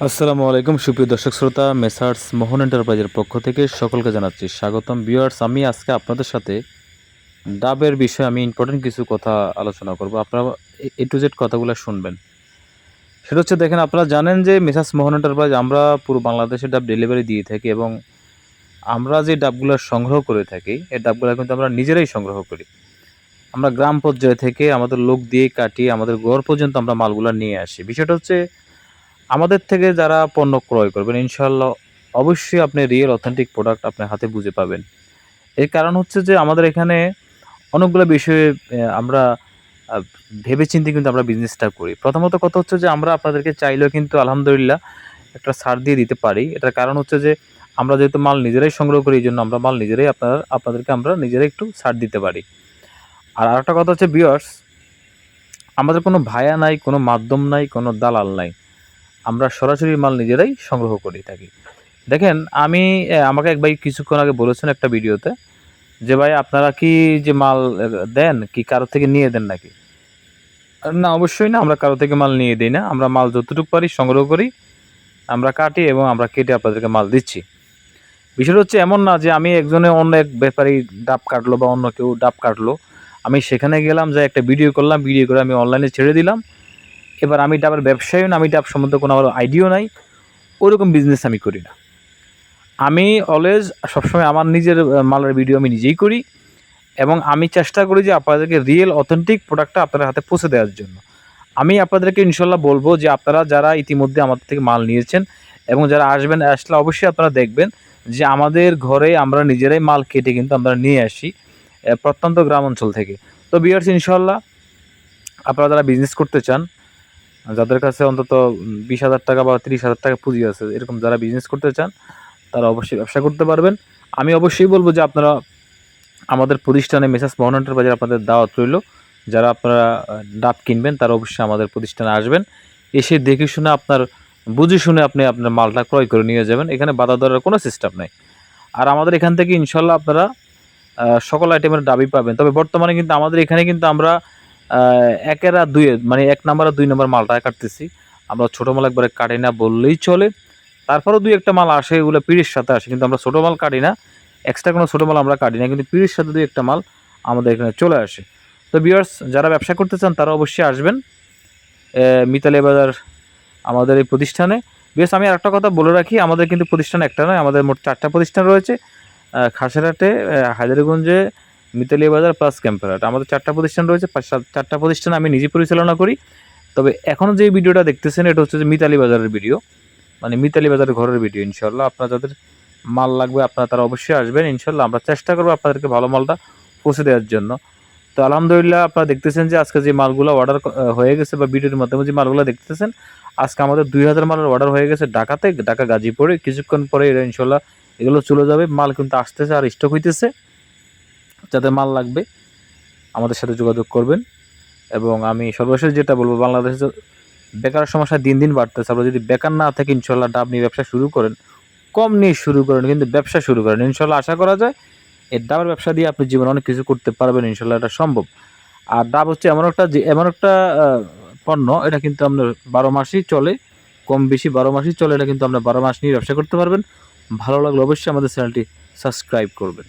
আসসালামু আলাইকুম, সুপ্রিয় দর্শক শ্রোতা, মেসার্স মোহন এন্টারপ্রাইজের পক্ষ থেকে সকলকে জানাচ্ছি স্বাগতম। ভিউয়ার্স, আমি আজকে আপনাদের সাথে ডাবের বিষয়ে আমি ইম্পর্টেন্ট কিছু কথা আলোচনা করব। আপনারা এ টু জেড কথাগুলো শুনবেন। সেটা হচ্ছে, দেখেন, আপনারা জানেন যে মেসার্স মোহন এন্টারপ্রাইজ আমরা পুরো বাংলাদেশে ডাব ডেলিভারি দিয়ে থাকি এবং আমরা যে ডাবগুলো সংগ্রহ করে থাকি, এই ডাবগুলো কিন্তু আমরা নিজেরাই সংগ্রহ করি। আমরা গ্রাম পর্যায়ে থেকে আমাদের লোক দিয়ে কাটিয়ে আমাদের গড় পর্যন্ত আমরা মালগুলো নিয়ে আসি। বিষয়টা হচ্ছে আমাদের থেকে যারা পণ্য ক্রয় করবেন ইনশাল্লাহ অবশ্যই আপনি রিয়েল অথেন্টিক প্রোডাক্ট আপনার হাতে বুঝে পাবেন। এর কারণ হচ্ছে যে আমাদের এখানে অনেকগুলো বিষয়ে আমরা আহ, ভেবেচিন্তে কিন্তু আমরা বিজনেসটা করি। প্রথমত কথা হচ্ছে যে আমরা আপনাদেরকে চাইলেও কিন্তু আলহামদুলিল্লাহ একটা সার দিয়ে দিতে পারি। এটার কারণ হচ্ছে যে আমরা যেহেতু মাল নিজেরাই সংগ্রহ করি এই জন্য আমরা মাল নিজেরাই আপনার আপনাদেরকে আমরা নিজেরাই একটু ছাড় দিতে পারি। আর আরেকটা কথা হচ্ছে বিয়ার্স আমাদের কোনো ভায়া নাই কোনো মাধ্যম নাই কোনো দালাল নাই। আমরা সরাসরি মাল নিজেরাই সংগ্রহ করে থাকি। দেখেন, আমি আমাকে এক ভাই কিছুক্ষণ আগে বলেছেন একটা ভিডিওতে যে, ভাই, আপনারা কি যে মাল দেন, কি কারও থেকে নিয়ে দেন নাকি? না, অবশ্যই না, আমরা কারও থেকে মাল নিয়ে দিই না। আমরা মাল যতটুকু পারি সংগ্রহ করি, আমরা কাটি এবং আমরা কেটে আপনাদেরকে মাল দিচ্ছি। বিষয়টা হচ্ছে এমন না যে, আমি একজনে অন্য এক ব্যাপারী ডাব কাটলো বা অন্য কেউ ডাব কাটলো। আমি সেখানে গেলাম যে একটা ভিডিও করলাম, ভিডিও করে আমি অনলাইনে ছেড়ে দিলাম। এবার আমি এটা ডাবের ব্যবসায়ী না, আমি ডাব সম্বন্ধে কোনো আমার আইডিয়াও নাই। ওরকম বিজনেস আমি করি না। আমি অলওয়েজ সবসময় আমার নিজের মালের ভিডিও আমি নিজেই করি এবং আমি চেষ্টা করি যে আপনাদেরকে রিয়েল অথেন্টিক প্রোডাক্টটা আপনাদের হাতে পৌঁছে দেওয়ার জন্য। আমি আপনাদেরকে ইনশাল্লাহ বলব যে আপনারা যারা ইতিমধ্যে আমাদের থেকে মাল নিয়েছেন এবং যারা আসবেন, আসলে অবশ্যই আপনারা দেখবেন যে আমাদের ঘরে আমরা নিজেরাই মাল কেটে কিন্তু আমরা নিয়ে আসি প্রত্যন্ত গ্রাম অঞ্চল থেকে। তো বিয়ার্স ইনশাল্লাহ আপনারা যারা বিজনেস করতে চান যাদের কাছে অন্তত বিশ হাজার টাকা বা তিরিশ হাজার টাকা পুঁজি আছে, এরকম যারা বিজনেস করতে চান, তারা অবশ্যই ব্যবসা করতে পারবেন। আমি অবশ্যই বলব যে আপনারা আমাদের প্রতিষ্ঠানে মেসাজ মোহন বাজার আপনাদের দাওয়াত রইল। যারা আপনারা ডাব কিনবেন, তারা অবশ্যই আমাদের প্রতিষ্ঠানে আসবেন। এসে দেখে শুনে আপনার, বুঝে শুনে আপনি আপনার মালটা ক্রয় করে নিয়ে যাবেন। এখানে বাধা দেওয়ার কোনো সিস্টেম নেই। আর আমাদের এখান থেকে ইনশাল্লাহ আপনারা সকল আইটেমের দাবি পাবেন। তবে বর্তমানে কিন্তু আমাদের এখানে কিন্তু আমরা একের আর দুইয়ের মানে এক নাম্বার আর দুই নাম্বার মালটা কাটতেছি। আমরা ছোটো মাল একবারে কাটি না বললেই চলে। তারপরেও দুই একটা মাল আসে এগুলো পিড়ির সাথে আসে কিন্তু আমরা ছোটো মাল কাটি না। এক্সট্রা কোনো ছোটো মাল আমরা কাটি না কিন্তু পিড়ির সাথে দুই একটা মাল আমাদের এখানে চলে আসে। তো বিয়ার্স যারা ব্যবসা করতে চান তারা অবশ্যই আসবেন মিতালি বাজার আমাদের এই প্রতিষ্ঠানে। বেশ আমি আর একটা কথা বলে রাখি আমাদের কিন্তু প্রতিষ্ঠান একটা নয় আমাদের মোট চারটা প্রতিষ্ঠান রয়েছে। আহ, হায়দারগঞ্জে মিতালি বাজার প্লাস ক্যাম্পারহাট আমাদের চারটা প্রতিষ্ঠান রয়েছে চারটা প্রতিষ্ঠান আমি নিজে পরিচালনা করি। তবে এখনও যে ভিডিওটা দেখতেছেন, এটা হচ্ছে যে মিতালি বাজারের ভিডিও। মানে মিতালি বাজারের ঘরের ভিডিও ইনশাল্লাহ আপনার যাদের মাল লাগবে, আপনারা তারা অবশ্যই আসবেন ইনশাল্লাহ আমরা চেষ্টা করব আপনাদেরকে ভালো মালটা পৌঁছে দেওয়ার জন্য। তো আলহামদুলিল্লাহ, আপনারা দেখতেছেন যে আজকে যে মালগুলো অর্ডার হয়ে গেছে বা ভিডিওর মাধ্যমে যে মালগুলো দেখতেছেন, আজকে আমাদের দুই হাজার মালের অর্ডার হয়ে গেছে ঢাকাতে, ঢাকা গাজীপুরে। কিছুক্ষণ পরে এটা ইনশাল্লাহ এগুলো চলে যাবে। মাল কিন্তু আসতেছে আর স্টক হইতেছে। যাদের মাল লাগবে, আমাদের সাথে যোগাযোগ করবেন। এবং আমি সর্বশেষ যেটা বলব, বাংলাদেশে বেকার সমস্যা দিন দিন বাড়তেছে। আপনারা যদি বেকার না থাকে ইনশাল্লাহ ডাব নিয়ে ব্যবসা শুরু করেন, কম নিয়ে শুরু করেন, কিন্তু ব্যবসা শুরু করেন। ইনশাল্লাহ আশা করা যায়, এই ডাবের ব্যবসা দিয়ে আপনি জীবনে অনেক কিছু করতে পারবেন, ইনশাল্লাহ এটা সম্ভব। আর ডাব হচ্ছে এমন একটা যে, এমন একটা পণ্য, এটা কিন্তু আপনার বারো মাসই চলে, কম বেশি বারো মাসই চলে, এটা কিন্তু আপনার বারো মাস নিয়ে ব্যবসা করতে পারবেন। ভালো লাগলে অবশ্যই আমাদের চ্যানেলটি সাবস্ক্রাইব করবেন।